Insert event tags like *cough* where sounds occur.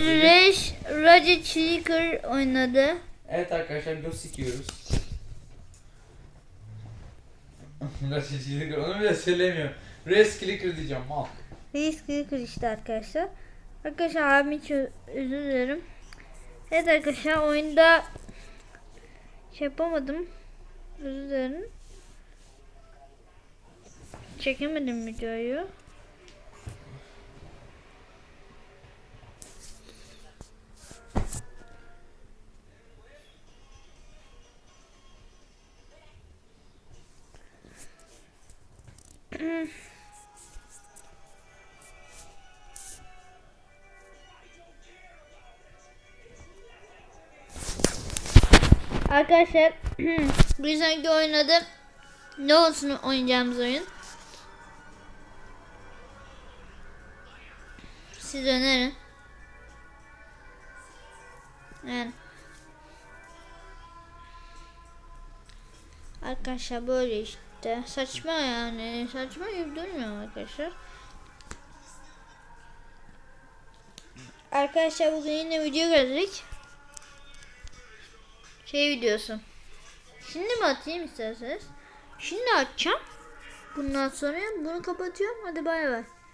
Reş Roger Cheeker oynadı. Evet arkadaşlar göz sikiyoruz. *laughs* Nasıl çizik onu bile söylemiyorum. Res clicker diyeceğim mal. Reis Cheeker işte arkadaşlar. Arkadaşlar abim ö- özür dilerim. Evet arkadaşlar oyunda şey yapamadım. Özür dilerim. Çekemedim videoyu. Arkadaşlar *clears throat* bir sonraki oynadı. Ne olsun oynayacağımız oyun? Siz önerin. Yani. Arkadaşlar böyle işte. Saçma yani. Saçma gibi durmuyor arkadaşlar. Arkadaşlar bugün yine video geldik. Şey videosu. Şimdi mi atayım isterseniz? Şimdi atacağım. Bundan sonra bunu kapatıyorum. Hadi bay bay.